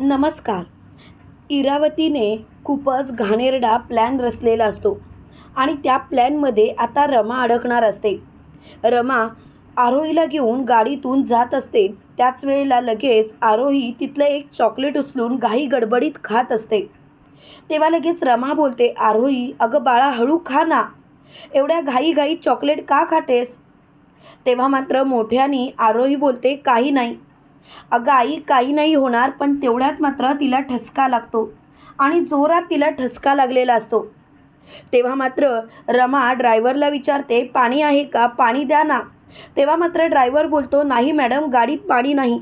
नमस्कार. इरावतीने खूपच घाणेरडा प्लॅन रचलेला असतो. आणि त्या प्लॅनमध्ये आता रमा अडकणार असते. रमा आरोहीला घेऊन गाडीतून जात असते. त्याच वेळेला लगेच आरोही तिथलं एक चॉकलेट उचलून घाई गडबडीत खात असते. तेव्हा लगेच रमा बोलते आरोही अगं बाळा हळू खा ना. एवढ्या घाईघाईत चॉकलेट का खातेस? तेव्हा मात्र मोठ्यानी आरोही बोलते काही नाही. अगं आई काही नाही होणार पण तेवढ्यात मात्र तिला ठसका लागतो आणि जोरात तिला ठसका लागलेला असतो. तेव्हा मात्र रमा ड्रायव्हरला विचारते पाणी आहे का? पाणी द्या ना. तेव्हा मात्र ड्रायव्हर बोलतो नाही मॅडम गाडीत पाणी नाही.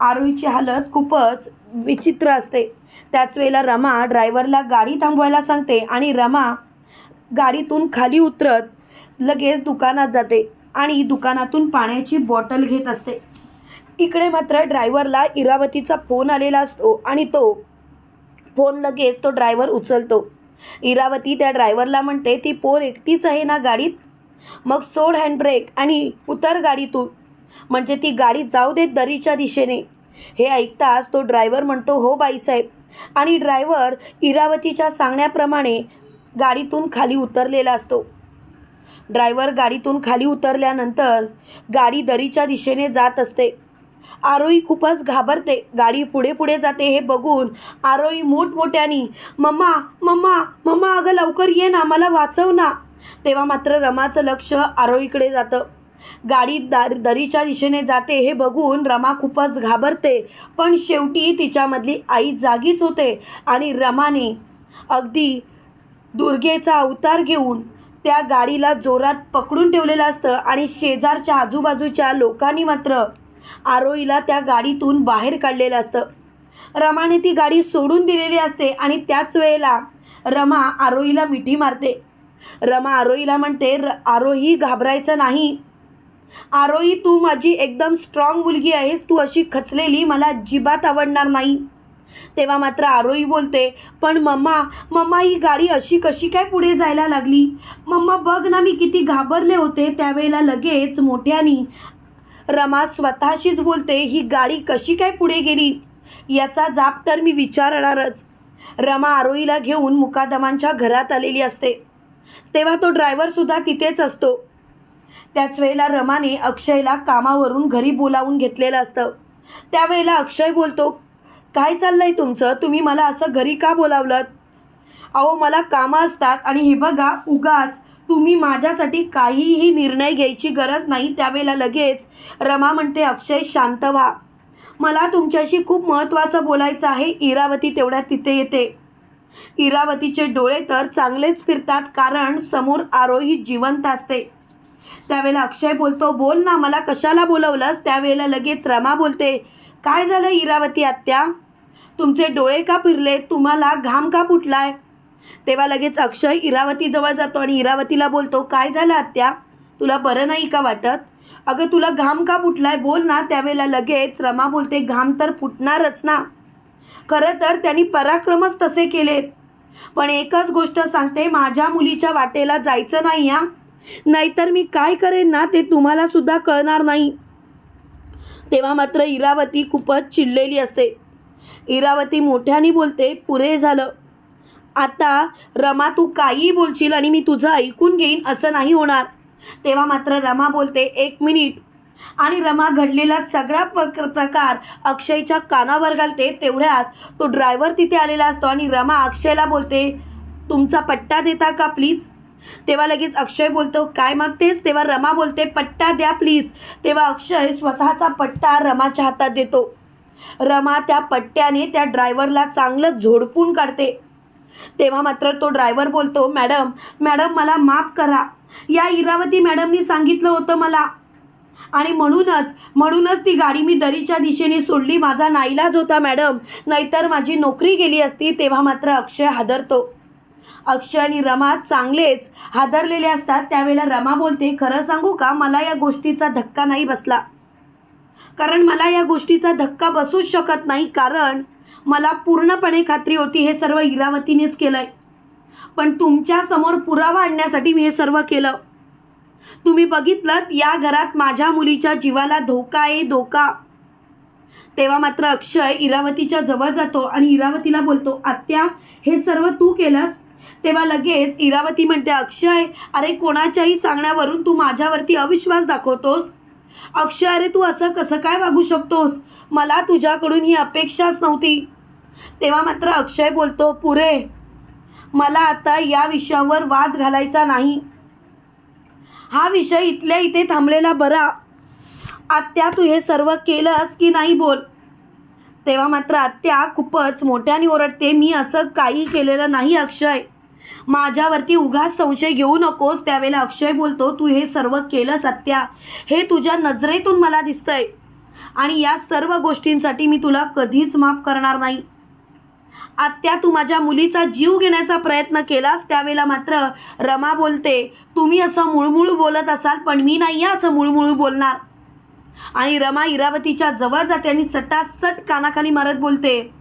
आरोहीची हालत खूपच विचित्र असते. त्याच वेळेला रमा ड्रायव्हरला गाडी थांबवायला सांगते आणि रमा गाडीतून खाली उतरत लगेच दुकानात जाते आणि दुकानातून पाण्याची बॉटल घेत असते. इकडे मात्र ड्रायव्हरला इरावतीचा फोन आलेला असतो आणि तो फोन लगेच तो ड्रायव्हर उचलतो. इरावती त्या ड्रायव्हरला म्हणते ती पोर एकटीच आहे ना गाडीत? मग सोड हँडब्रेक आणि उतर गाडीतून. म्हणजे ती गाडी जाऊ देत दरीच्या दिशेने. हे ऐकताच तो ड्रायव्हर म्हणतो हो बाईसाहेब आणि ड्रायव्हर इरावतीच्या सांगण्याप्रमाणे गाडीतून खाली उतरलेला असतो. ड्रायव्हर गाडीतून खाली उतरल्यानंतर गाडी दरीच्या दिशेने जात असते. आरोही खूपच घाबरते. गाडी पुढे पुढे जाते हे बघून आरोही मोठमोठ्यानी मम्मा मम्मा मम्मा अगं लवकर ये ना मला वाचव ना. तेव्हा मात्र रमाचं लक्ष आरोहीकडे जातं. गाडी दार दरीच्या दिशेने जाते हे बघून रमा खूपच घाबरते. पण शेवटी तिच्यामधली आई जागीच होते आणि रमाने अगदी दुर्गेचा अवतार घेऊन त्या गाडीला जोरात पकडून ठेवलेलं असतं आणि शेजारच्या आजूबाजूच्या लोकांनी मात्र आरोईला त्या गाडीतून बाहेर काढलेलं असतं. रमाने ती गाडी सोडून दिलेली असते आणि त्याच वेळेला रमा आरोहीला मिठी मारते. रमा आरोहीला म्हणते र आरोही घाबरायचं नाही. आरोही तू माझी एकदम स्ट्रॉंग मुलगी आहेस. तू अशी खचलेली मला अजिबात आवडणार नाही. तेव्हा मात्र आरोही बोलते पण मम्मा मम्मा ही गाडी अशी कशी काय पुढे जायला लागली? मम्मा बघ ना मी किती घाबरले होते त्यावेळेला लगेच मोठ्यानी रमा स्वतःशीच बोलते ही गाडी कशी काय पुढे गेली? याचा जाप तर मी विचारणारच. रमा आरोईला घेऊन मुकादमांच्या घरात आलेली असते. तेव्हा तो ड्रायव्हरसुद्धा तिथेच असतो. त्याच वेळेला रमाने अक्षयला कामावरून घरी बोलावून घेतलेलं असतं. त्यावेळेला अक्षय बोलतो काय चाललंय तुमचं? तुम्ही मला असं घरी का बोलावलं अहो मला कामं असतात आणि हे बघा उगाच. तुम्ही माझ्यासाठी काहीही निर्णय घ्यायची गरज नाही त्यावेळेला लगेच रमा म्हणते अक्षय शांत व्हा. मला तुमच्याशी खूप महत्त्वाचं बोलायचं आहे. इरावती तेवढ्यात तिथे येते. इरावतीचे डोळे तर चांगलेच फिरतात कारण समोर आरोही जिवंत असते. त्यावेळेला अक्षय बोलतो बोल ना मला कशाला बोलवलंस? त्यावेळेला लगेच रमा बोलते काय झालं इरावती आत्या? तुमचे डोळे का फिरले तुम्हाला घाम का फुटलाय? तेव्हा लगेच अक्षय इरावतीजवळ जातो आणि इरावतीला बोलतो काय झालं आत्या? तुला बरं नाही का वाटत? अगं तुला घाम का फुटलाय? बोल ना. त्यावेळेला लगेच रमा बोलते घाम तर फुटणारच ना. खरं तर त्यांनी पराक्रमच तसे केलेत. पण एकच गोष्ट सांगते माझ्या मुलीच्या वाटेला जायचं नाही या नाहीतर मी काय करेन ना ते तुम्हाला सुद्धा कळणार नाही. तेव्हा मात्र इरावती खूपच चिडलेली असते. इरावती मोठ्याने बोलते पुरे झालं. आता रमा तू काहीही बोलशील आणि मी तुझं ऐकून घेईन असं नाही होणार. तेव्हा मात्र रमा बोलते एक मिनिट. आणि रमा घडलेला सगळा प्र प्रकार अक्षयच्या कानावर घालते तेवढ्यात तो ड्रायव्हर तिथे आलेला असतो आणि रमा अक्षयला बोलते तुमचा पट्टा देता का प्लीज तेव्हा लगेच अक्षय बोलतो काय मागतेस? तेव्हा रमा बोलते पट्टा द्या प्लीज तेव्हा अक्षय स्वतःचा पट्टा रमाच्या हातात देतो. रमा त्या पट्ट्याने त्या ड्रायव्हरला चांगलं झोडपून काढते. तेव्हा मात्र तो ड्रायव्हर बोलतो मॅडम मॅडम मला माफ करा. या इरावती मॅडमनी सांगितलं होतं मला. आणि म्हणूनच म्हणूनच ती गाडी मी दरीच्या दिशेने सोडली. माझा नाईलाज होता मॅडम. नाहीतर माझी नोकरी गेली असती तेव्हा मात्र अक्षय हादरतो. अक्षय आणि रमा चांगलेच हादरलेले असतात. त्यावेळेला रमा बोलते खरं सांगू का मला या गोष्टीचा धक्का नाही बसला. कारण मला या गोष्टीचा धक्का बसूच शकत नाही. कारण मला पूर्णपणे खात्री होती हे सर्व इरावतीनेच केलं आहे पण तुमच्यासमोर पुरावा आणण्यासाठी मी हे सर्व केलं. तुम्ही बघितलं या घरात माझ्या मुलीच्या जीवाला धोका आहे धोका. तेव्हा मात्र अक्षय इरावतीच्या जवळ जातो आणि इरावतीला बोलतो आत्या हे सर्व तू केलंस? तेव्हा लगेच इरावती म्हणते अक्षय अरे कोणाच्याही सांगण्यावरून तू माझ्यावरती अविश्वास दाखवतोस? अक्षय अरे तू असं कसं काय वागू शकतोस? मला तुझ्याकडून ही अपेक्षाच नव्हती. तेव्हा मात्र अक्षय बोलतो पुरे मला आता या विषयावर वाद घालायचा नाही. हा विषय इथल्या इथे थांबलेला बरा. आत्या तू हे सर्व केलंस की नाही बोल? तेव्हा मात्र आत्या खूपच मोठ्याने ओरडते मी असं काही केलेलं नाही अक्षय. माझ्यावरती उगाच संशय घेऊ नकोस त्यावेळेला अक्षय बोलतो तू हे सर्व केलं आत्या हे तुझ्या नजरेतून मला दिसतंय. आणि या सर्व गोष्टींसाठी मी तुला कधीच माफ करणार नाही. आत्या तू माझ्या मुलीचा जीव घेण्याचा प्रयत्न केलास त्यावेळेला मात्र रमा बोलते तुम्ही असं मुळमुळ बोलत असाल पण मी नाही आहे असं मुळमुळ बोलणार. आणि रमा इरावतीच्या जवळ जाते आणि सटासट कानाखाली मारत बोलते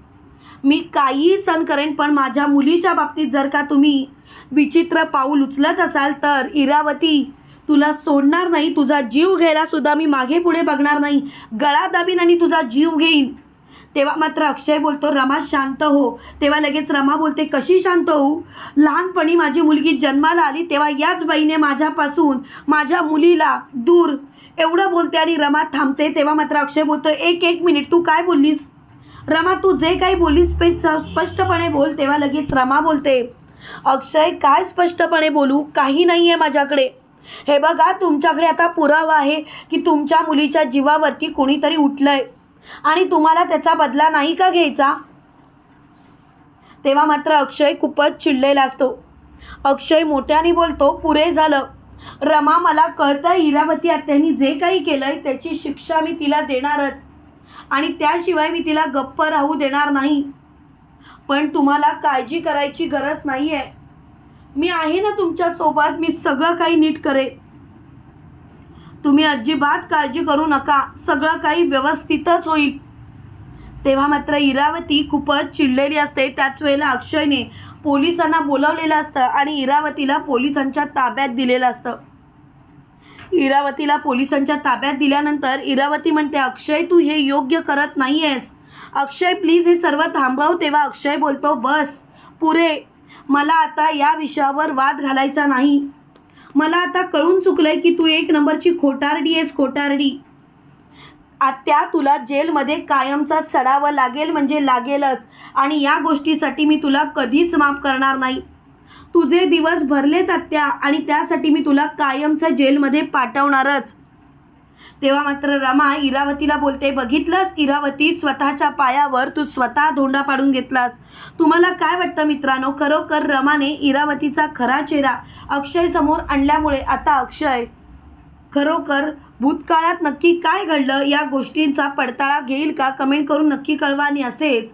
मी काहीही सण करेन पण माझ्या मुलीच्या बाबतीत जर का तुम्ही विचित्र पाऊल उचलत असाल तर इरावती तुला सोडणार नाही तुझा जीव घ्यायला सुद्धा मी मागे पुढे बघणार नाही. गळा दाबीन आणि तुझा जीव घेईन. तेव्हा मात्र अक्षय बोलतो रमा शांत हो. तेव्हा लगेच रमा बोलते कशी शांत होऊ? लहानपणी माझी मुलगी जन्माला आली तेव्हा याच बाईने माझ्यापासून माझ्या मुलीला दूर. एवढं बोलते आणि रमा थांबते तेव्हा मात्र अक्षय बोलतो एक एक मिनिट तू काय बोललीस? रमा तू जे काही बोलीस ते स्पष्टपणे बोल तेव्हा लगेच रमा बोलते. अक्षय काय स्पष्टपणे बोलू? काही नाही आहे माझ्याकडे. हे बघा तुमच्याकडे आता पुरावा आहे की तुमच्या मुलीच्या जीवावरती कोणीतरी उठलंय. आणि तुम्हाला त्याचा बदला नाही का घ्यायचा? तेव्हा मात्र अक्षय खूपच चिडलेला असतो. अक्षय मोठ्याने बोलतो पुरे झालं. रमा मला कळतं इरावती आत्यांनी जे काही केलंय त्याची शिक्षा मी तिला देणारच. आणि त्याशिवाय मी तिला गप्प राहू देणार नाही. पण तुम्हाला काळजी करायची गरज नाही आहे मी आहे ना तुमच्यासोबत मी सगळं काही नीट करेन. तुम्ही अजिबात काळजी करू नका सगळं काही व्यवस्थितच होईल. तेव्हा मात्र इरावती खूपच चिडलेली असते त्याच वेळेला अक्षयने पोलिसांना बोलवलेलं असतं आणि इरावतीला पोलिसांच्या ताब्यात दिलेलं असतं. इरावतीला पोलिसांच्या ताब्यात दिल्यानंतर इरावती म्हणते अक्षय तू हे योग्य करत नाही आहेस अक्षय प्लीज हे सर्व थांबव तेव्हा अक्षय बोलतो बस पुरे मला आता या विषयावर वाद घालायचा नाही. मला आता कळून चुकलंय की तू एक नंबरची खोटारडी आहेस खोटारडी. आत्या तुला जेलमध्ये कायमचा सडावं लागेल म्हणजे लागेलच आणि या गोष्टीसाठी मी तुला कधीच माफ करणार नाही. तुझे दिवस भरलेत आत्या आणि त्यासाठी मी तुला कायमचं जेलमध्ये पाठवणारच. तेव्हा मात्र रमा इरावतीला बोलते बघितलंस इरावती स्वतःच्या पायावर तू स्वतः धोंडा पाडून घेतलास. तुम्हाला काय वाटतं मित्रांनो? खरोखर रमाने इरावतीचा खरा चेहरा अक्षय समोर आणल्यामुळे आता अक्षय खरोखर भूतकाळात नक्की काय घडलं? या गोष्टींचा पडताळा घेईल का? कमेंट करून नक्की कळवा आणि असेच